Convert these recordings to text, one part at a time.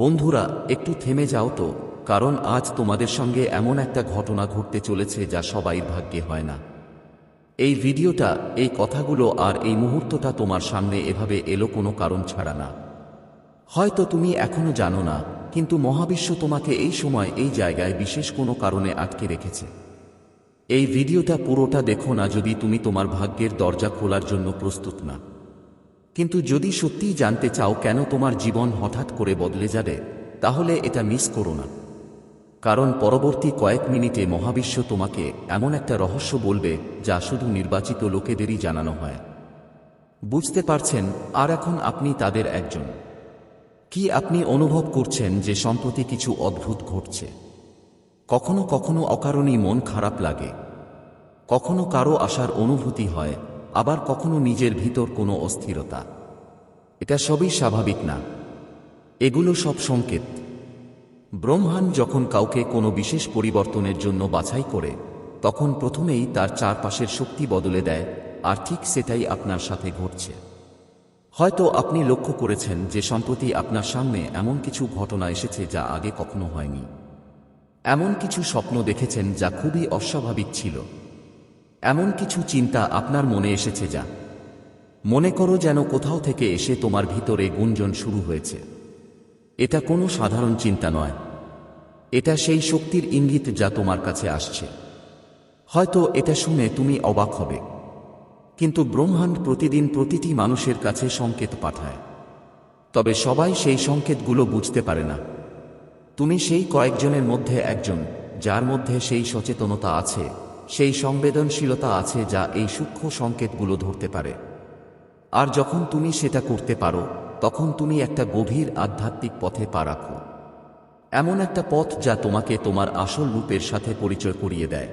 বন্ধুরা, একটু থেমে যাও তো, কারণ আজ তোমাদের সঙ্গে এমন একটা ঘটনা ঘটতে চলেছে যা সবাই ভাগ্যে হয় না। এই ভিডিওটা, এই কথাগুলো আর এই মুহূর্তটা তোমার সামনে এভাবে এলো কোনো কারণ ছাড়া না। হয়তো তুমি এখনও জানো না, কিন্তু মহাবিশ্ব তোমাকে এই সময় এই জায়গায় বিশেষ কোনো কারণে আটকে রেখেছে। এই ভিডিওটা পুরোটা দেখো না যদি তুমি তোমার ভাগ্যের দরজা খোলার জন্য প্রস্তুত না। কিন্তু যদি সত্যিই জানতে চাও কেন তোমার জীবন হঠাৎ করে বদলে যাবে, তাহলে এটা মিস করো না। কারণ পরবর্তী কয়েক মিনিটে মহাবিশ্ব তোমাকে এমন একটা রহস্য বলবে যা শুধু নির্বাচিত লোকেদেরই জানানো হয়। বুঝতে পারছেন, আর এখন আপনি তাদের একজন। কি আপনি অনুভব করছেন যে সম্প্রতি কিছু অদ্ভুত ঘটছে? কখনো কখনো অকারণেই মন খারাপ লাগে। কখনো কারও আসার অনুভূতি হয় আবার কখনো নিজের ভিতর কোনো অস্থিরতা। এটা সবই স্বাভাবিক না। এগুলো সব সংকেত। ব্রহ্মাণ্ড যখন কাউকে কোনো বিশেষ পরিবর্তনের জন্য বাছাই করে, তখন প্রথমেই তার চারপাশের শক্তি বদলে দেয়, আর ঠিক সেটাই আপনার সাথে ঘটছে। হয়তো আপনি লক্ষ্য করেছেন যে সম্প্রতি আপনার সামনে এমন কিছু ঘটনা এসেছে যা আগে কখনো হয়নি। এমন কিছু স্বপ্ন দেখেছেন যা খুবই অস্বাভাবিক ছিল। এমন কিছু চিন্তা আপনার মনে এসেছে যা মনে করো যেন কোথাও থেকে এসে তোমার ভিতরে গুঞ্জন শুরু হয়েছে। এটা কোনো সাধারণ চিন্তা নয়। এটা সেই শক্তির ইঙ্গিত যা তোমার কাছে আসছে। হয়তো এটা শুনে তুমি অবাক হবে। কিন্তু ব্রহ্মাণ্ড প্রতিদিন প্রতিটি মানুষের কাছে সংকেত পাঠায়। তবে সবাই সেই সংকেতগুলো বুঝতে পারে না। তুমি সেই কয়েকজনের মধ্যে একজন, যার মধ্যে সেই সচেতনতা আছে। সেই সংবেদনশীলতা আছে যা এই সূক্ষ্ম সংকেতগুলো ধরতে পারে। আর যখন তুমি সেটা করতে পারো, তখন তুমি একটা গভীর আধ্যাত্মিক পথে পা রাখো। এমন একটা পথ যা তোমাকে তোমার আসল রূপের সাথে পরিচয় করিয়ে দেয়।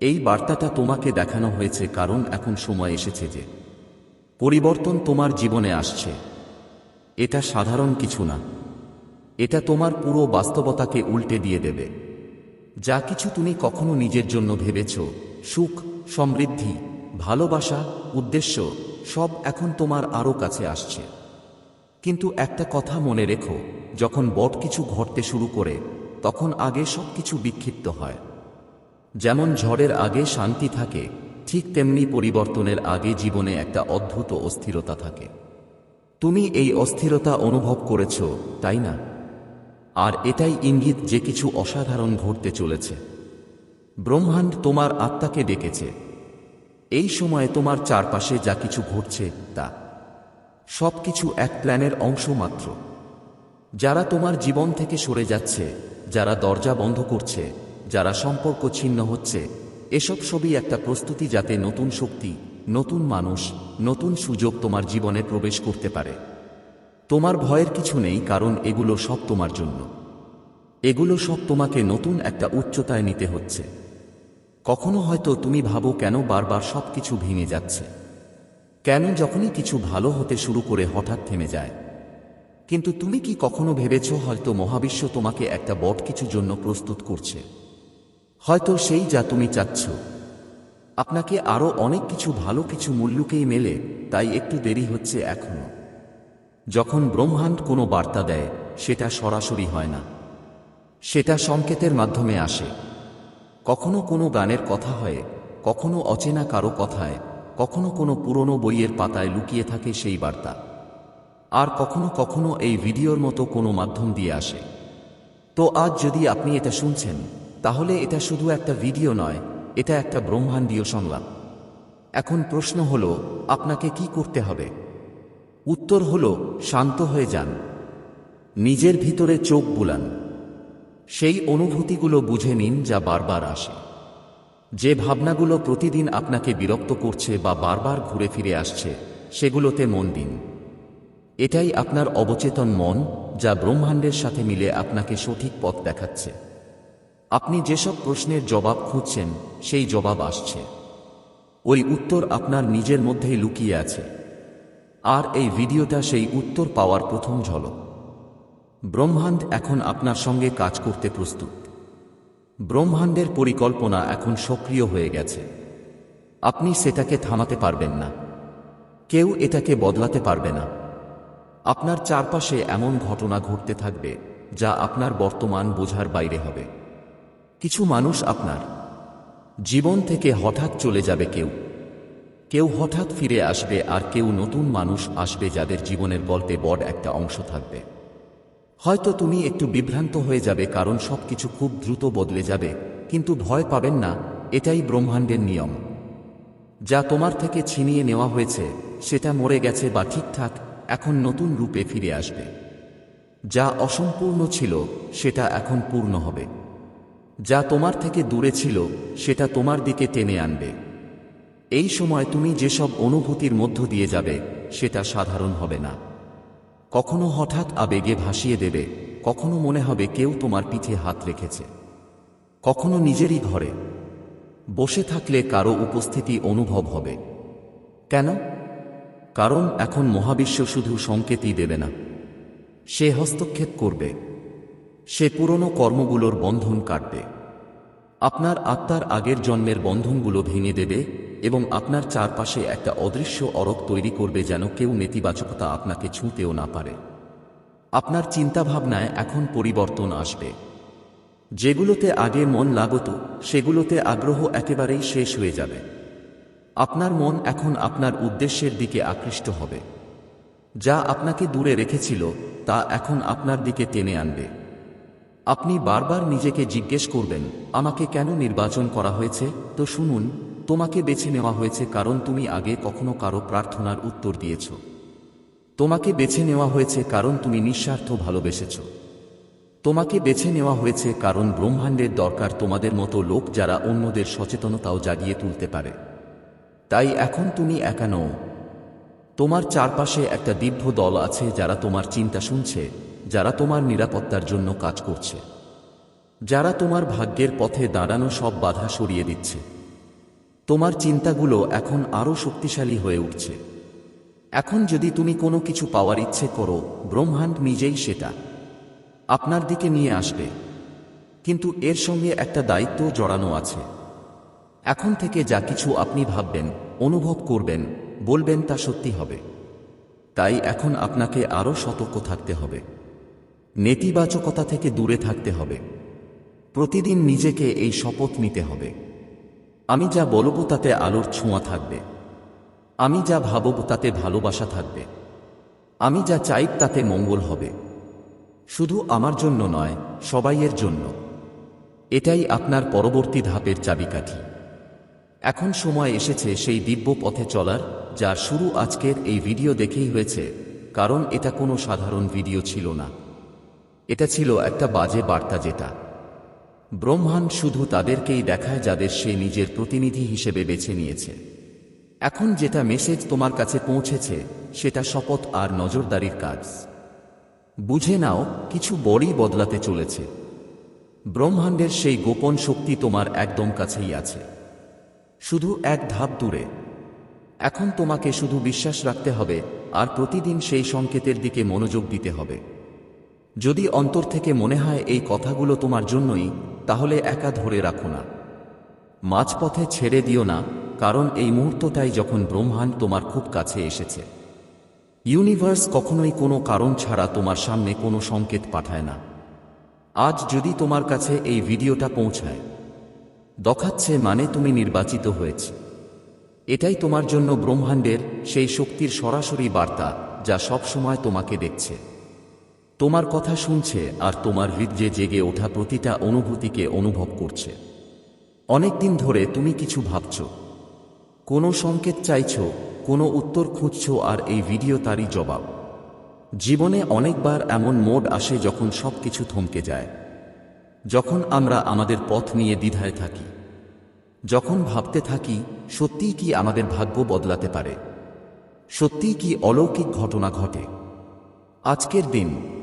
এই বার্তাটা তোমাকে দেখানো হয়েছে কারণ এখন সময় এসেছে যে পরিবর্তন তোমার জীবনে আসছে। এটা সাধারণ কিছু না। এটা তোমার পুরো বাস্তবতাকে উল্টে দিয়ে দেবে। যা কিছু তুমি কখনো নিজের জন্য ভেবেছ, সুখ, সমৃদ্ধি, ভালোবাসা, উদ্দেশ্য, সব এখন তোমার আরও কাছে আসছে। কিন্তু একটা কথা মনে রেখো, যখন বট কিছু ঘটতে শুরু করে, তখন আগে সব কিছু বিক্ষিপ্ত হয়। যেমন ঝড়ের আগে শান্তি থাকে, ঠিক তেমনি পরিবর্তনের আগে জীবনে একটা অদ্ভুত অস্থিরতা থাকে। তুমি এই অস্থিরতা অনুভব করেছ, তাই না? আর এটাই ইঙ্গিত যে কিছু অসাধারণ ঘটতে চলেছে। ব্রহ্মাণ্ড তোমার আত্মাকে ডেকেছে। এই সময়ে তোমার চারপাশে যা কিছু ঘটছে তা। সব কিছু এক প্ল্যানের অংশ মাত্র। যারা তোমার জীবন থেকে সরে যাচ্ছে, যারা দরজা বন্ধ করছে, যারা সম্পর্ক ছিন্ন হচ্ছে, এসব সবই একটা প্রস্তুতি যাতে নতুন শক্তি, নতুন মানুষ, নতুন সুযোগ তোমার জীবনে প্রবেশ করতে পারে। তোমার ভয়ের কিছু নেই কারণ এগুলো সব তোমার জন্য। এগুলো সব তোমাকে নতুন একটা উচ্চতায় নিতে হচ্ছে। কখনো হয়তো তুমি ভাবো কেন বারবার সব কিছু ভেঙে যাচ্ছে। কেন যখনই কিছু ভালো হতে শুরু করে হঠাৎ থেমে যায়। কিন্তু তুমি কি কখনো ভেবেছ হয়তো মহাবিশ্ব তোমাকে একটা বট কিছু জন্য প্রস্তুত করছে? হয়তো সেই যা তুমি চাচ্ছ। আপনাকে আরও অনেক কিছু ভালো কিছু মূল্যকেই মেলে, তাই একটু দেরি হচ্ছে এখনও। যখন ব্রহ্মাণ্ড কোনো বার্তা দেয়, সেটা সরাসরি হয় না। সেটা সংকেতের মাধ্যমে আসে। কখনো কোনো গানের কথা হয়, কখনো অচেনা কারও কথায়, কখনো কোনো পুরনো বইয়ের পাতায় লুকিয়ে থাকে সেই বার্তা। আর কখনো কখনো এই ভিডিওর মতো কোনো মাধ্যম দিয়ে আসে। তো আজ যদি আপনি এটা শুনছেন, তাহলে এটা শুধু একটা ভিডিও নয়, এটা একটা ব্রহ্মাণ্ডীয় সংলাপ। এখন প্রশ্ন হল, আপনাকে কি করতে হবে? উত্তর হল, শান্ত হয়ে যান। নিজের ভিতরে চোখ বুলান। সেই অনুভূতিগুলো বুঝে নিন যা বারবার আসে। যে ভাবনাগুলো প্রতিদিন আপনাকে বিরক্ত করছে বা বারবার ঘুরে ফিরে আসছে, সেগুলোতে মন দিন। এটাই আপনার অবচেতন মন যা ব্রহ্মাণ্ডের সাথে মিলে আপনাকে সঠিক পথ দেখাচ্ছে। আপনি যেসব প্রশ্নের জবাব খুঁজছেন, সেই জবাব আসছে। ওই উত্তর আপনার নিজের মধ্যেই লুকিয়ে আছে। আর এই ভিডিওটা সেই উত্তর পাওয়ার প্রথম ঝলক। ব্রহ্মাণ্ড এখন আপনার সঙ্গে কাজ করতে প্রস্তুত। ব্রহ্মাণ্ডের পরিকল্পনা এখন সক্রিয় হয়ে গেছে। আপনি সেটাকে থামাতে পারবেন না। কেউ এটাকে বদলাতে পারবে না। আপনার চারপাশে এমন ঘটনা ঘটতে থাকবে, যা আপনার বর্তমান বোঝার বাইরে হবে। কিছু মানুষ আপনার জীবন থেকে হঠাৎ চলে যাবে কেউ। কেউ হঠাৎ ফিরে আসবে আর কেউ নতুন মানুষ আসবে যাদের জীবনের গল্পে বড় একটা অংশ থাকবে। হয়তো তুমি একটু বিভ্রান্ত হয়ে যাবে কারণ সবকিছু খুব দ্রুত বদলে যাবে, কিন্তু ভয় পাবেন না, এটাই ব্রহ্মাণ্ডের নিয়ম। যা তোমার থেকে ছিনিয়ে নেওয়া হয়েছে, সেটা মরে গেছে বা ঠিকঠাক, এখন নতুন রূপে ফিরে আসবে। যা অসম্পূর্ণ ছিল, সেটা এখন পূর্ণ হবে। যা তোমার থেকে দূরে ছিল, সেটা তোমার দিকে টেনে আনবে। এই সময় তুমি যেসব অনুভূতির মধ্য দিয়ে যাবে, সেটা সাধারণ হবে না। কখনো হঠাৎ আবেগে ভাসিয়ে দেবে, কখনো মনে হবে কেউ তোমার পিঠে হাত রেখেছে। কখনো নিজেরই ঘরে। বসে থাকলে কারও উপস্থিতি অনুভব হবে। কেন? কারণ এখন মহাবিশ্ব শুধু সংকেতই দেবে না। সে হস্তক্ষেপ করবে। সে পুরনো কর্মগুলোর বন্ধন কাটবে। আপনার আত্মার আগের জন্মের বন্ধনগুলো ভেঙে দেবে এবং আপনার চারপাশে একটা অদৃশ্য অরক তৈরি করবে যেন কেউ নেতিবাচকতা আপনাকে ছুঁতেও না পারে। আপনার চিন্তাভাবনায় এখন পরিবর্তন আসবে। যেগুলোতে আগে মন লাগত, সেগুলোতে আগ্রহ একেবারেই শেষ হয়ে যাবে। আপনার মন এখন আপনার উদ্দেশ্যের দিকে আকৃষ্ট হবে। যা আপনাকে দূরে রেখেছিল, তা এখন আপনার দিকে টেনে আনবে। আপনি বারবার নিজেকে জিজ্ঞেস করবেন, আমাকে কেন নির্বাচন করা হয়েছে? তো শুনুন তোমাকে বেছে নেওয়া হয়েছে কারণ তুমি আগে কখনো কারও প্রার্থনার উত্তর দিয়েছ। তোমাকে বেছে নেওয়া হয়েছে কারণ তুমি নিঃস্বার্থ ভালোবেসেছ। তোমাকে বেছে নেওয়া হয়েছে কারণ ব্রহ্মাণ্ডের দরকার তোমাদের মতো লোক যারা অন্যদের সচেতনতাও জাগিয়ে তুলতে পারে। তাই এখন তুমি একা নও। তোমার চারপাশে একটা দিব্য দল আছে যারা তোমার চিন্তা শুনছে, যারা তোমার নিরাপত্তার জন্য কাজ করছে। যারা তোমার ভাগ্যের পথে দাঁড়ানো সব বাধা সরিয়ে দিচ্ছে। তোমার চিন্তাগুলো এখন আরও শক্তিশালী হয়ে উঠছে। এখন যদি তুমি কোনো কিছু পাওয়ার ইচ্ছে করো, ব্রহ্মাণ্ড নিজেই সেটা। আপনার দিকে নিয়ে আসবে। কিন্তু এর সঙ্গে একটা দায়িত্ব জড়ানো আছে। এখন থেকে যা কিছু আপনি ভাববেন, অনুভব করবেন, বলবেন তা সত্যি হবে। তাই এখন আপনাকে আরও সতর্ক থাকতে হবে। নেতিবাচকতা থেকে দূরে থাকতে হবে। প্রতিদিন নিজেকে এই শপথ নিতে হবে। আমি যা বলব তাতে আলোর ছোঁয়া থাকবে। আমি যা ভাবব তাতে ভালোবাসা থাকবে। আমি যা চাইব তাতে মঙ্গল হবে। শুধু আমার জন্য নয়, সবাইয়ের জন্য। এটাই আপনার পরবর্তী ধাপের চাবিকাঠি। এখন সময় এসেছে সেই দিব্য পথে চলার, যার শুরু আজকের এই ভিডিও দেখেই হয়েছে, কারণ এটা কোনো সাধারণ ভিডিও ছিল না। এটা ছিল একটা বাজে বার্তা যেটা। ব্রহ্মাণ্ড শুধু তাদেরকেই দেখায় যাদের সে নিজের প্রতিনিধি হিসেবে বেছে নিয়েছে। এখন যেটা মেসেজ তোমার কাছে পৌঁছেছে, সেটা শপথ আর নজরদারির কাজ। বুঝে নাও, কিছু বড়ই বদলাতে চলেছে। ব্রহ্মাণ্ডের সেই গোপন শক্তি তোমার একদম কাছেই আছে। শুধু এক ধাপ দূরে। এখন তোমাকে শুধু বিশ্বাস রাখতে হবে, আর প্রতিদিন সেই সংকেতের দিকে মনোযোগ দিতে হবে। যদি অন্তর থেকে মনে হয় এই কথাগুলো তোমার জন্যই, তাহলে একা ধরে রাখো না। মাঝপথে ছেড়ে দিও না, কারণ এই মুহূর্তটাই যখন ব্রহ্মাণ্ড তোমার খুব কাছে এসেছে। ইউনিভার্স কখনোই কোনো কারণ ছাড়া তোমার সামনে কোনো সংকেত পাঠায় না। আজ যদি তোমার কাছে এই ভিডিওটা পৌঁছায়, দেখাচ্ছে মানে তুমি নির্বাচিত হয়েছে। এটাই তোমার জন্য ব্রহ্মাণ্ডের সেই শক্তির সরাসরি বার্তা যা সবসময় তোমাকে দেখছে। তোমার কথা শুনছে আর তোমার হৃদয়ে জেগে ওঠা প্রতিটা অনুভূতিকে অনুভব করছে। অনেকদিন ধরে তুমি কিছু ভাবছ। কোনো সংকেত চাইছ, কোনো উত্তর খুঁজছ আর এই ভিডিও তারই জবাব। জীবনে অনেকবার এমন মোড আসে যখন সব কিছু থমকে যায়। যখন আমরা আমাদের পথ নিয়ে দ্বিধায় থাকি। যখন ভাবতে থাকি, সত্যিই কি আমাদের ভাগ্য বদলাতে পারে? সত্যিই কি অলৌকিক ঘটনা ঘটে? আজকের দিন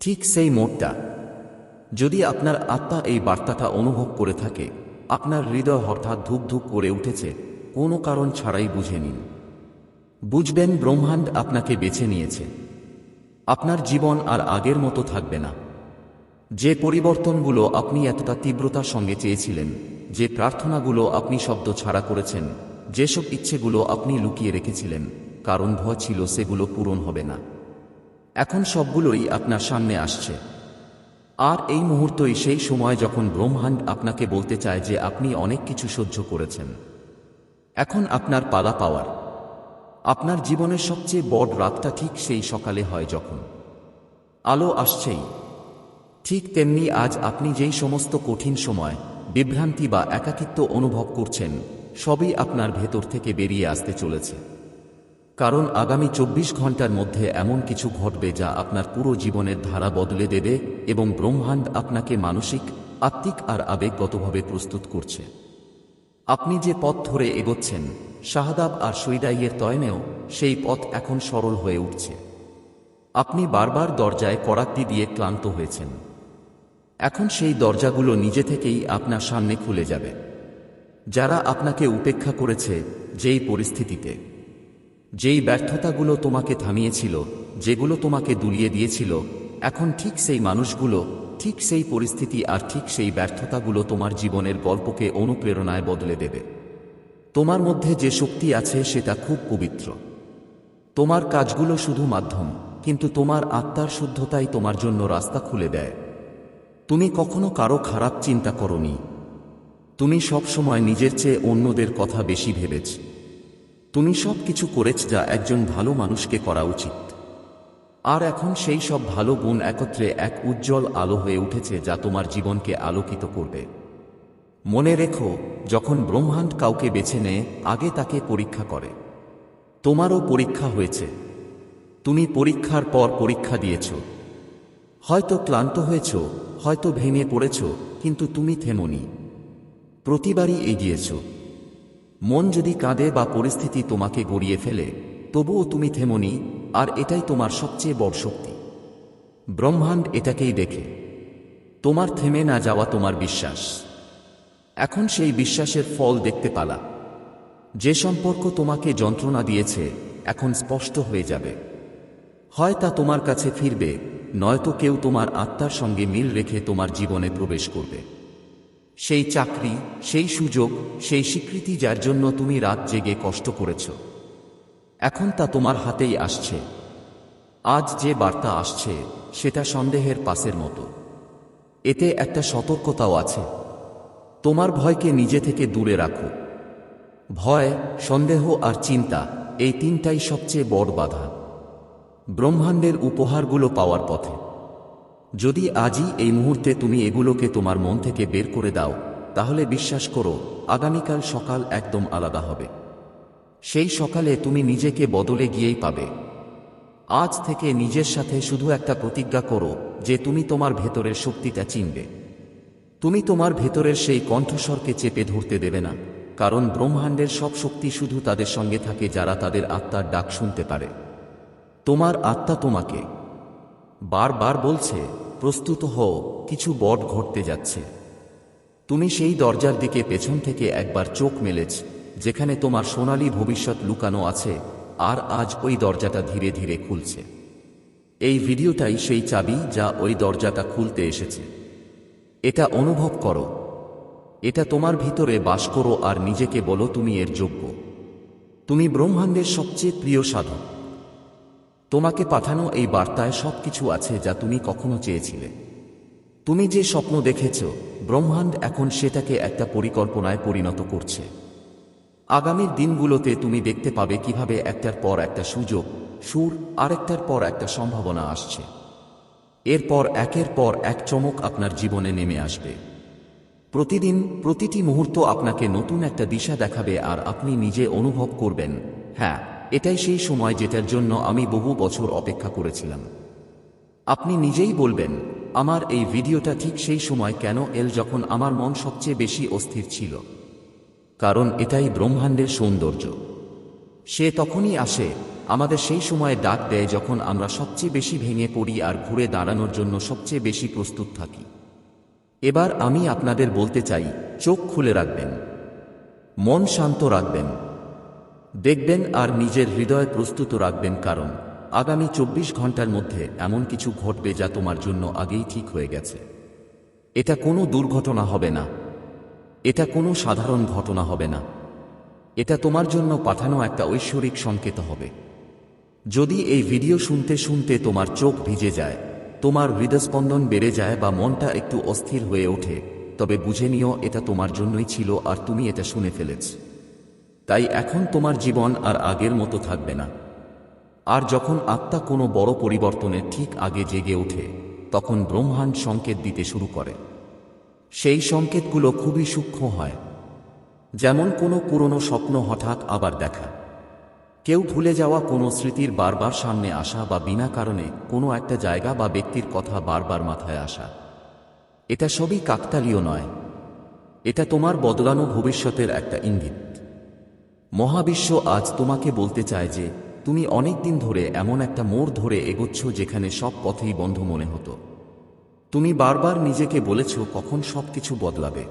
ঠিক সেই মোড়টা যদি আপনার আত্মা এই বার্তাটা অনুভব করে থাকে, আপনার হৃদয় হঠাৎ ধুক করে উঠেছে, কোনো কারণ ছাড়াই বুঝে নিন। বুঝবেন ব্রহ্মাণ্ড আপনাকে বেছে নিয়েছে। আপনার জীবন আর আগের মতো থাকবে না। যে পরিবর্তনগুলো আপনি এতটা তীব্রতার সঙ্গে চেয়েছিলেন, যে প্রার্থনাগুলো আপনি শব্দ ছাড়া করেছেন, যেসব ইচ্ছেগুলো আপনি লুকিয়ে রেখেছিলেন, কারণ ভয় ছিল সেগুলো পূরণ হবে না। এখন সবগুলোই আপনার সামনে আসছে। আর এই মুহূর্তই সেই সময় যখন ব্রহ্মাণ্ড আপনাকে বলতে চায় যে আপনি অনেক কিছু সহ্য করেছেন। এখন আপনার পালা পাওয়ার। আপনার জীবনের সবচেয়ে বড় রাতটা ঠিক সেই সকালে হয় যখন। আলো আসছেই। ঠিক তেমনি আজ আপনি যেই সমস্ত কঠিন সময়, বিভ্রান্তি বা একাকিত্ব অনুভব করছেন, সবই আপনার ভেতর থেকে বেরিয়ে আসতে চলেছে। কারণ আগামী চব্বিশ ঘণ্টার মধ্যে এমন কিছু ঘটবে যা আপনার পুরো জীবনের ধারা বদলে দেবে এবং ব্রহ্মাণ্ড আপনাকে মানসিক, আত্মিক আর আবেগগতভাবে প্রস্তুত করছে। আপনি যে পথ ধরে এগোচ্ছেন, শাহাদাব আর সৈদাইয়ের তয়নেও সেই পথ এখন সরল হয়ে উঠছে। আপনি বারবার দরজায় করাক্তি দিয়ে ক্লান্ত হয়েছেন। এখন সেই দরজাগুলো নিজে থেকেই আপনার সামনে খুলে যাবে। যারা আপনাকে উপেক্ষা করেছে যেই পরিস্থিতিতে। যেই ব্যর্থতাগুলো তোমাকে থামিয়েছিল, যেগুলো তোমাকে দুলিয়ে দিয়েছিল, এখন ঠিক সেই মানুষগুলো, ঠিক সেই পরিস্থিতি আর ঠিক সেই ব্যর্থতাগুলো তোমার জীবনের গল্পকে অনুপ্রেরণায় বদলে দেবে। তোমার মধ্যে যে শক্তি আছে সেটা খুব পবিত্র। তোমার কাজগুলো শুধু মাধ্যম, কিন্তু তোমার আত্মার শুদ্ধতাই তোমার জন্য রাস্তা খুলে দেয়। তুমি কখনো কারও খারাপ চিন্তা করনি। তুমি সবসময় নিজের চেয়ে অন্যদের কথা বেশি ভেবেছ। তুমি সব কিছু করেছ যা একজন ভালো মানুষকে করা উচিত। আর এখন সেই সব ভালো গুণ একত্রে এক উজ্জ্বল আলো হয়ে উঠেছে যা তোমার জীবনকে আলোকিত করবে। মনে রেখো, যখন ব্রহ্মাণ্ড কাউকে বেছে নেয়, আগে তাকে পরীক্ষা করে। তোমারও পরীক্ষা হয়েছে। তুমি পরীক্ষার পর পরীক্ষা দিয়েছ। হয়তো ক্লান্ত হয়েছ, হয়তো ভেঙে পড়েছ, কিন্তু তুমি থেমনি। প্রতিবারই এগিয়েছ। মন যদি কাঁদে বা পরিস্থিতি তোমাকে গড়িয়ে ফেলে, তবুও তুমি থেমনি, আর এটাই তোমার সবচেয়ে বড় শক্তি। ব্রহ্মাণ্ড এটাকেই দেখে, তোমার থেমে না যাওয়া তোমার বিশ্বাস। এখন সেই বিশ্বাসের ফল দেখতে পালা। যে সম্পর্ক তোমাকে যন্ত্রণা দিয়েছে, এখন স্পষ্ট হয়ে যাবে। হয় তা তোমার কাছে ফিরবে, নয়তো কেউ তোমার আত্মার সঙ্গে মিল রেখে তোমার জীবনে প্রবেশ করবে। সেই চাকরি, সেই সুযোগ, সেই স্বীকৃতি যার জন্য তুমি রাত জেগে কষ্ট করেছ। এখন তা তোমার হাতেই আসছে। আজ যে বার্তা আসছে, সেটা সন্দেহের পাশের মতো। এতে একটা সতর্কতাও আছে। তোমার ভয়কে নিজে থেকে দূরে রাখো। ভয়, সন্দেহ আর চিন্তা, এই তিনটাই সবচেয়ে বড় বাধা। ব্রহ্মাণ্ডের উপহারগুলো পাওয়ার পথে। যদি আজই এই মুহূর্তে তুমি এগুলোকে তোমার মন থেকে বের করে দাও, তাহলে বিশ্বাস করো, আগামীকাল সকাল একদম আলাদা হবে। সেই সকালে তুমি নিজেকে বদলে গিয়েই পাবে। আজ থেকে নিজের সাথে শুধু একটা প্রতিজ্ঞা করো যে তুমি তোমার ভেতরের শক্তিটা চিনবে। তুমি তোমার ভেতরের সেই কণ্ঠস্বরকে চেপে ধরতে দেবে না, কারণ ব্রহ্মাণ্ডের সব শক্তি শুধু তাদের সঙ্গে থাকে যারা তাদের আত্মার ডাক শুনতে পারে। তোমার আত্মা তোমাকে বারবার বলছে প্রস্তুত হও, কিছু বট ঘটতে যাচ্ছে। তুমি সেই দরজার দিকে পেছন থেকে একবার চোখ মেলেছ, যেখানে তোমার সোনালী ভবিষ্যৎ লুকানো আছে, আর আজ ওই দরজাটা ধীরে ধীরে খুলছে। এই ভিডিওটাই সেই চাবি যা ওই দরজাটা খুলতে এসেছে। এটা অনুভব করো। এটা তোমার ভিতরে বাস করো আর নিজেকে বলো তুমি এর যোগ্য। তুমি ব্রহ্মাণ্ডের সবচেয়ে প্রিয় সাধক। তোমাকে পাঠানো এই বার্তায় সব কিছু আছে যা তুমি কখনো চেয়েছিলে। তুমি যে স্বপ্ন দেখেছ, ব্রহ্মাণ্ড এখন সেটাকে একটা পরিকল্পনায় পরিণত করছে। আগামীর দিনগুলোতে তুমি দেখতে পাবে কীভাবে একটার পর একটা সুযোগ, সুর, আরেকটার পর একটা সম্ভাবনা আসছে। এরপর একের পর এক চমক আপনার জীবনে নেমে আসবে। প্রতিদিন প্রতিটি মুহূর্ত আপনাকে নতুন একটা দিশা দেখাবে আর আপনি নিজে অনুভব করবেন হ্যাঁ এটাই সেই সময় যেটার জন্য আমি বহু বছর অপেক্ষা করেছিলাম। আপনি নিজেই বলবেন, আমার এই ভিডিওটা ঠিক সেই সময় কেন এল যখন আমার মন সবচেয়ে বেশি অস্থির ছিল। কারণ এটাই ব্রহ্মাণ্ডের সৌন্দর্য। সে তখনই আসে, আমাদের সেই সময় ডাক দেয় যখন আমরা সবচেয়ে বেশি ভেঙে পড়ি আর ঘুরে দাঁড়ানোর জন্য সবচেয়ে বেশি প্রস্তুত থাকি। এবার আমি আপনাদের বলতে চাই, চোখ খুলে রাখবেন। মন শান্ত রাখবেন। দেখবেন আর নিজের হৃদয় প্রস্তুত রাখবেন কারণ আগামী চব্বিশ ঘণ্টার মধ্যে এমন কিছু ঘটবে যা তোমার জন্য আগেই ঠিক হয়ে গেছে। এটা কোনো দুর্ঘটনা হবে না। এটা কোনো সাধারণ ঘটনা হবে না। এটা তোমার জন্য পাঠানো একটা ঐশ্বরিক সংকেত হবে। যদি এই ভিডিও শুনতে শুনতে তোমার চোখ ভিজে যায়, তোমার হৃদস্পন্দন বেড়ে যায় বা মনটা একটু অস্থির হয়ে ওঠে, তবে বুঝে নিও এটা তোমার জন্যই ছিল আর তুমি এটা শুনে ফেলেছ। তাই এখন তোমার জীবন আর আগের মতো থাকবে না। আর যখন আত্মা কোনো বড় পরিবর্তনের ঠিক আগে জেগে ওঠে, তখন ব্রহ্মাণ্ড সংকেত দিতে শুরু করে। সেই সংকেতগুলো খুবই সূক্ষ্ম হয়। যেমন কোনো পুরনো স্বপ্ন হঠাৎ আবার দেখা। কেউ ভুলে যাওয়া কোনো স্মৃতির বারবার সামনে আসা বা বিনা কারণে কোনো একটা জায়গা বা ব্যক্তির কথা বারবার মাথায় আসা। এটা সবই কাকতালীয় নয়। এটা তোমার বদলানো ভবিষ্যতের একটা ইঙ্গিত। মহাবিশ্ব আজ তোমাকে বলতে চায় যে, তুমি অনেক দিন ধরে এমন একটা মোড় ধরে এগোচ্ছ যেখানে সব পথেই বন্ধ মনে হতো। তুমি বারবার নিজেকে বলেছ কখন সব কিছু বদলাবে।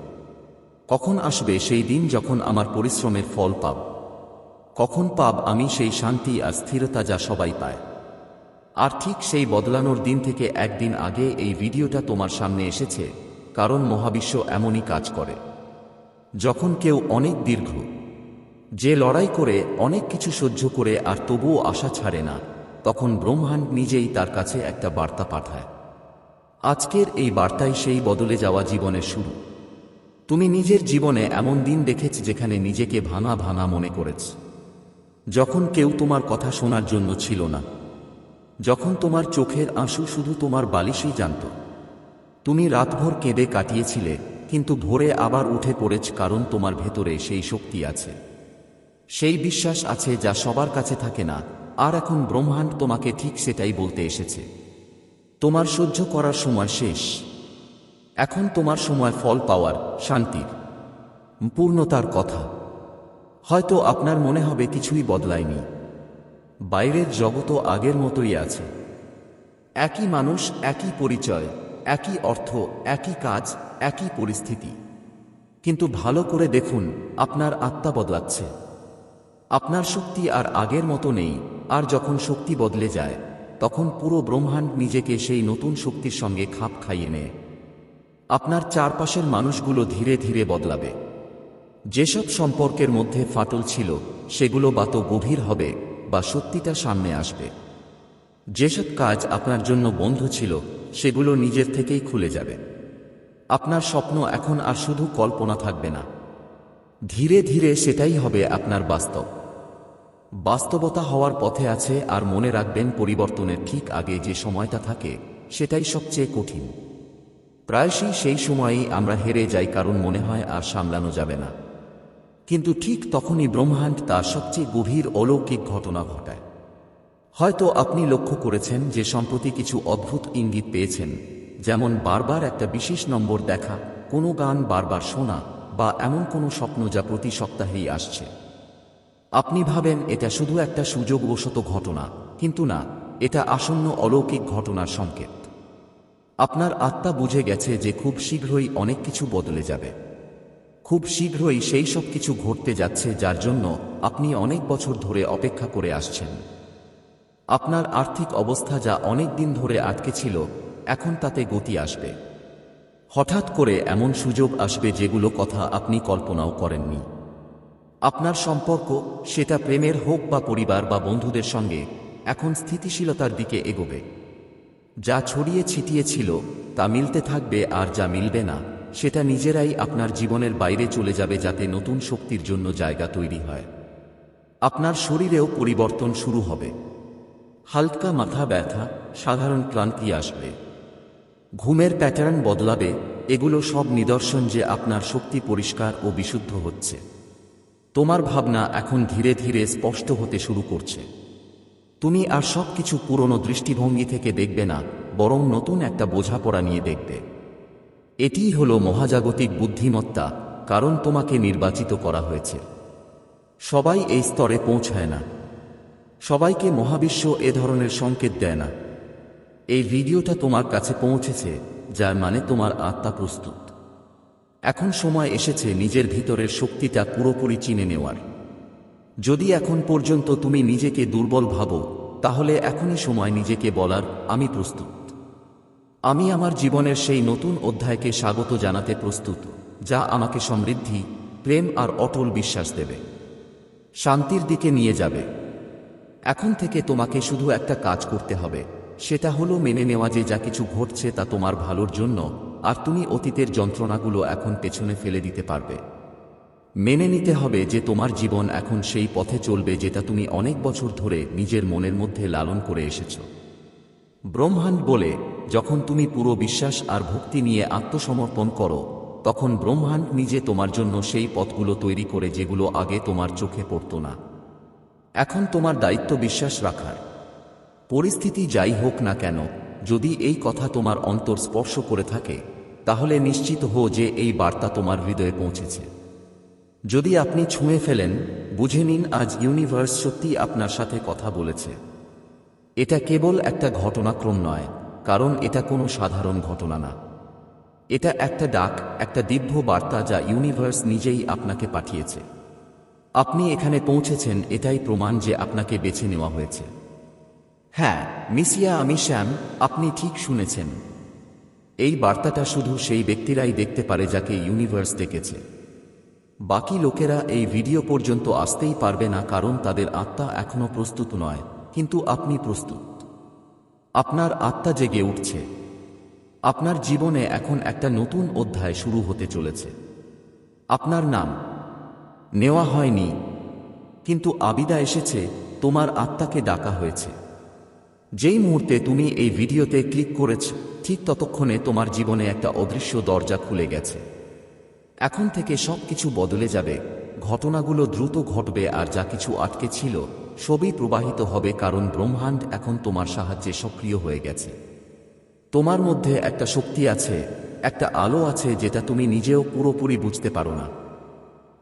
কখন আসবে সেই দিন যখন আমার পরিশ্রমের ফল পাব। কখন পাব আমি সেই শান্তি আর স্থিরতা যা সবাই পায়। আর ঠিক সেই বদলানোর দিন থেকে একদিন আগে এই ভিডিওটা তোমার সামনে এসেছে, কারণ মহাবিশ্ব এমনই কাজ করে। যখন কেউ অনেক দীর্ঘ যে লড়াই করে অনেক কিছু সহ্য করে আর তবুও আশা ছাড়ে না, তখন ব্রহ্মাণ্ড নিজেই তার কাছে একটা বার্তা পাঠায়। আজকের এই বার্তাই সেই বদলে যাওয়া জীবনের শুরু। তুমি নিজের জীবনে এমন দিন দেখেছ যেখানে নিজেকে ভাঙা ভাঙা মনে করেছ। যখন কেউ তোমার কথা শোনার জন্য ছিল না। যখন তোমার চোখের আঁসু শুধু তোমার বালিশই জানত। তুমি রাতভর কেঁদে কাটিয়েছিলে, কিন্তু ভোরে আবার উঠে পড়েছ কারণ তোমার ভেতরে সেই শক্তি আছে। সেই বিশ্বাস আছে যা সবার কাছে থাকে না, আর এখন ব্রহ্মাণ্ড তোমাকে ঠিক সেটাই বলতে এসেছে। তোমার সহ্য করার সময় শেষ। এখন তোমার সময় ফল পাওয়ার, শান্তির, পূর্ণতার কথা। হয়তো আপনার মনে হবে কিছুই বদলায়নি। বাইরের জগৎও আগের মতোই আছে। একই মানুষ, একই পরিচয়, একই অর্থ, একই কাজ, একই পরিস্থিতি। কিন্তু ভালো করে দেখুন, আপনার আত্মা বদলাচ্ছে। আপনার শক্তি আর আগের মতো নেই, আর যখন শক্তি বদলে যায়, তখন পুরো ব্রহ্মাণ্ড নিজেকে সেই নতুন শক্তির সঙ্গে খাপ খাইয়ে নেয়। আপনার চারপাশের মানুষগুলো ধীরে ধীরে বদলাবে। যেসব সম্পর্কের মধ্যে ফাটল ছিল, সেগুলো বা তো গভীর হবে, বা সত্যিটা সামনে আসবে। যেসব কাজ আপনার জন্য বন্ধ ছিল, সেগুলো নিজের থেকেই খুলে যাবে। আপনার স্বপ্ন এখন আর শুধু কল্পনা থাকবে না। ধীরে ধীরে সেটাই হবে আপনার বাস্তব। বাস্তবতা হওয়ার পথে আছে আর মনে রাখবেন পরিবর্তনের ঠিক আগে যে সময়টা থাকে, সেটাই সবচেয়ে কঠিন। প্রায়শই সেই সময়েই আমরা হেরে যাই কারণ মনে হয় আর সামলানো যাবে না। কিন্তু ঠিক তখনই ব্রহ্মাণ্ড তার সবচেয়ে গভীর অলৌকিক ঘটনা ঘটায়। হয়তো আপনি লক্ষ্য করেছেন যে সম্প্রতি কিছু অদ্ভুত ইঙ্গিত পেয়েছেন, যেমন বারবার একটা বিশেষ নম্বর দেখা, কোনো গান বারবার শোনা, বা এমন কোনো স্বপ্ন যা প্রতি সপ্তাহেই আসছে। আপনি ভাবেন এটা শুধু একটা সুযোগবশত ঘটনা, কিন্তু না, এটা আসন্ন অলৌকিক ঘটনার সংকেত। আপনার আত্মা বুঝে গেছে যে খুব শীঘ্রই অনেক কিছু বদলে যাবে। খুব শীঘ্রই সেই সব কিছু ঘটতে যাচ্ছে যার জন্য আপনি অনেক বছর ধরে অপেক্ষা করে আসছেন। আপনার আর্থিক অবস্থা যা অনেক দিন ধরে আটকে ছিল, এখন তাতে গতি আসবে। হঠাৎ করে এমন সুযোগ আসবে যেগুলো কথা আপনি কল্পনাও করেননি। আপনার সম্পর্ক, সেটা প্রেমের হোক বা পরিবার বা বন্ধুদের সঙ্গে, এখন স্থিতিশীলতার দিকে এগোবে। যা ছড়িয়ে ছিটিয়ে ছিল, তা মিলতে থাকবে আর যা মিলবে না, সেটা নিজেরাই আপনার জীবনের বাইরে চলে যাবে যাতে নতুন শক্তির জন্য জায়গা তৈরি হয়। আপনার শরীরেও পরিবর্তন শুরু হবে। হালকা মাথা ব্যথা, সাধারণ ক্লান্তি আসবে। ঘুমের প্যাটার্ন বদলাবে, এগুলো সব নিদর্শন যে আপনার শক্তি পরিষ্কার ও বিশুদ্ধ হচ্ছে। তোমার ভাবনা এখন ধীরে ধীরে স্পষ্ট হতে শুরু করছে। তুমি আর সব কিছু পুরনো দৃষ্টিভঙ্গি থেকে দেখবে না, বরং নতুন একটা বোঝাপড়া নিয়ে দেখবে। এটিই হলো মহাজাগতিক বুদ্ধিমত্তা, কারণ তোমাকে নির্বাচিত করা হয়েছে। সবাই এই স্তরে পৌঁছায় না। সবাইকে মহাবিশ্ব এ ধরনের সংকেত দেয় না। এই ভিডিওটা তোমার কাছে পৌঁছেছে, যার মানে তোমার আত্মা প্রস্তুত। এখন সময় এসেছে নিজের ভিতরের শক্তিটা পুরোপুরি চিনে নেওয়ার। যদি এখন পর্যন্ত তুমি নিজেকে দুর্বল ভাবো, তাহলে এখনই সময় নিজেকে বলার, আমি প্রস্তুত। আমি আমার জীবনের সেই নতুন অধ্যায়কে স্বাগত জানাতে প্রস্তুত, যা আমাকে সমৃদ্ধি, প্রেম আর অটল বিশ্বাস দেবে। শান্তির দিকে নিয়ে যাবে। এখন থেকে তোমাকে শুধু একটা কাজ করতে হবে, সেটা হলো মেনে নেওয়া যে যা কিছু ঘটছে তা তোমার ভালোর জন্য আর তুমি অতীতের যন্ত্রণাগুলো এখন পেছনে ফেলে দিতে পারবে। মেনে নিতে হবে যে তোমার জীবন এখন সেই পথে চলবে যেটা তুমি অনেক বছর ধরে নিজের মনের মধ্যে লালন করে এসেছ। ব্রহ্মাণ্ড বলে, যখন তুমি পুরো বিশ্বাস আর ভক্তি নিয়ে আত্মসমর্পণ করো, তখন ব্রহ্মাণ্ড নিজে তোমার জন্য সেই পথগুলো তৈরি করে যেগুলো আগে তোমার চোখে পড়তো না। এখন তোমার দায়িত্ব বিশ্বাস রাখার। পরিস্থিতি যাই হোক না কেন যদি এই কথা তোমার অন্তর স্পর্শ করে থাকে, তাহলে নিশ্চিত হো যে এই বার্তা তোমার হৃদয়ে পৌঁছেছে। যদি আপনি ছুঁয়ে ফেলেন, বুঝে নিন আজ ইউনিভার্স সত্যি আপনার সাথে কথা বলেছে। এটা কেবল একটা ঘটনাক্রম নয়, কারণ এটা কোনো সাধারণ ঘটনা না। এটা একটা ডাক, একটা দিব্য বার্তা যা ইউনিভার্স নিজেই আপনাকে পাঠিয়েছে। আপনি এখানে পৌঁছেছেন, এটাই প্রমাণ যে আপনাকে বেছে নেওয়া হয়েছে। হ্যাঁ মিসিয়া আমি শ্যাম আপনি ঠিক শুনেছেন। এই বার্তাটা শুধু সেই ব্যক্তিরাই দেখতে পারে যাকে ইউনিভার্স দেখেছে। বাকি লোকেরা এই ভিডিও পর্যন্ত আসতেই পারবে না কারণ তাদের আত্মা এখনও প্রস্তুত নয়, কিন্তু আপনি প্রস্তুত। আপনার আত্মা জেগে উঠছে। আপনার জীবনে এখন একটা নতুন অধ্যায় শুরু হতে চলেছে। আপনার নাম। নেওয়া হয়নি। কিন্তু আবিদা এসেছে, তোমার আত্মাকে ডাকা হয়েছে। যেই মুহূর্তে তুমি এই ভিডিওতে ক্লিক করেছ, ঠিক ততক্ষণে তোমার জীবনে একটা অদৃশ্য দরজা খুলে গেছে। এখন থেকে সব কিছু বদলে যাবে, ঘটনাগুলো দ্রুত ঘটবে আর যা কিছু আটকে ছিল, সবই প্রবাহিত হবে কারণ ব্রহ্মাণ্ড এখন তোমার সাহায্যে সক্রিয় হয়ে গেছে। তোমার মধ্যে একটা শক্তি আছে, একটা আলো আছে যেটা তুমি নিজেও পুরোপুরি বুঝতে পারো না।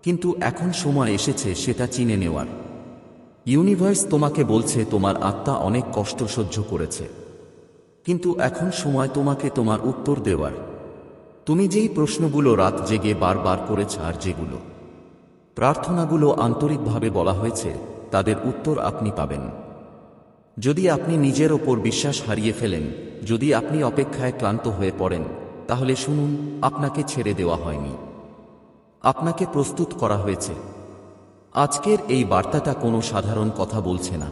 কিন্তু এখন সময় এসেছে সেটা চিনে নেওয়ার। ইউনিভার্স তোমাকে বলছে তোমার আত্মা অনেক কষ্ট সহ্য করেছে। কিন্তু এখন সময় তোমাকে তোমার উত্তর দেওয়ার। তুমি যেই প্রশ্নগুলো রাত জেগে বারবার করেছ আর যেগুলো। প্রার্থনাগুলো আন্তরিকভাবে বলা হয়েছে, তাদের উত্তর আপনি পাবেন। যদি আপনি নিজের ওপর বিশ্বাস হারিয়ে ফেলেন, যদি আপনি অপেক্ষায় ক্লান্ত হয়ে পড়েন, তাহলে শুনুন, আপনাকে ছেড়ে দেওয়া হয়নি। আপনাকে প্রস্তুত করা হয়েছে। আজকের এই বার্তাটা কোনো সাধারণ কথা বলছে না।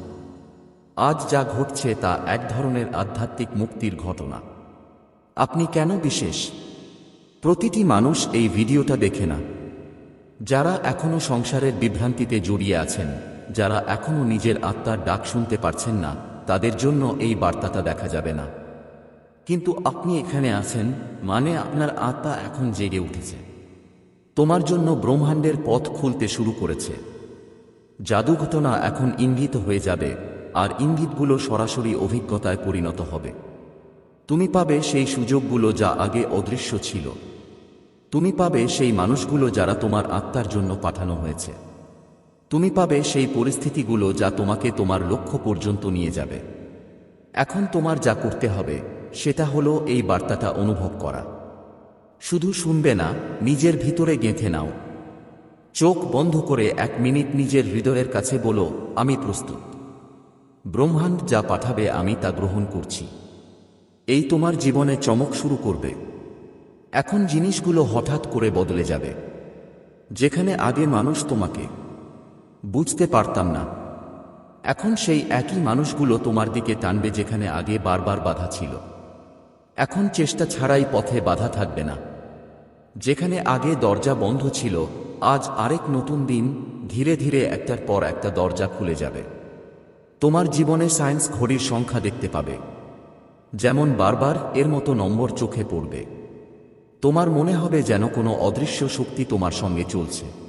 আজ যা ঘটছে তা এক ধরনের আধ্যাত্মিক মুক্তির ঘটনা। আপনি কেন বিশেষ? প্রতিটি মানুষ এই ভিডিওটা দেখে না। যারা এখনও সংসারের বিভ্রান্তিতে জড়িয়ে আছেন, যারা এখনও নিজের আত্মার ডাক শুনতে পারছেন না, তাদের জন্য এই বার্তাটা দেখা যাবে না। কিন্তু আপনি এখানে আছেন মানে আপনার আত্মা এখন জেগে উঠেছে। তোমার জন্য ব্রহ্মাণ্ডের পথ খুলতে শুরু করেছে। জাদু ঘটনা এখন ইঙ্গিত হয়ে যাবে, আর ইঙ্গিতগুলো সরাসরি অভিজ্ঞতায় পরিণত হবে। তুমি পাবে সেই সুযোগগুলো যা আগে অদৃশ্য ছিল। তুমি পাবে সেই মানুষগুলো যারা তোমার আত্মার জন্য পাঠানো হয়েছে। তুমি পাবে সেই পরিস্থিতিগুলো যা তোমাকে তোমার লক্ষ্য পর্যন্ত নিয়ে যাবে। এখন তোমার যা করতে হবে, সেটা হলো এই বার্তাটা অনুভব করা। শুধু শুনবে না, নিজের ভিতরে গেঁথে নাও। চোখ বন্ধ করে এক মিনিট নিজের হৃদয়ের কাছে বলো, আমি প্রস্তুত। ব্রহ্মাণ্ড যা পাঠাবে, আমি তা গ্রহণ করছি। এই তোমার জীবনে চমক শুরু করবে। এখন জিনিসগুলো হঠাৎ করে বদলে যাবে। যেখানে আগে মানুষ তোমাকে, বুঝতে পারতাম না। এখন সেই একই মানুষগুলো তোমার দিকে টানবে যেখানে আগে বারবার বাধা ছিল। এখন চেষ্টা ছাড়াই পথে বাধা থাকবে না। যেখানে আগে দরজা বন্ধ ছিল, আজ আরেক নতুন দিন, ধীরে ধীরে একটার পর একটা দরজা খুলে যাবে। তোমার জীবনে সায়েন্স ঘড়ির সংখ্যা দেখতে পাবে। যেমন বারবার এর মতো নম্বর চোখে পড়বে। তোমার মনে হবে যেন কোনো অদৃশ্য শক্তি তোমার সঙ্গে চলছে।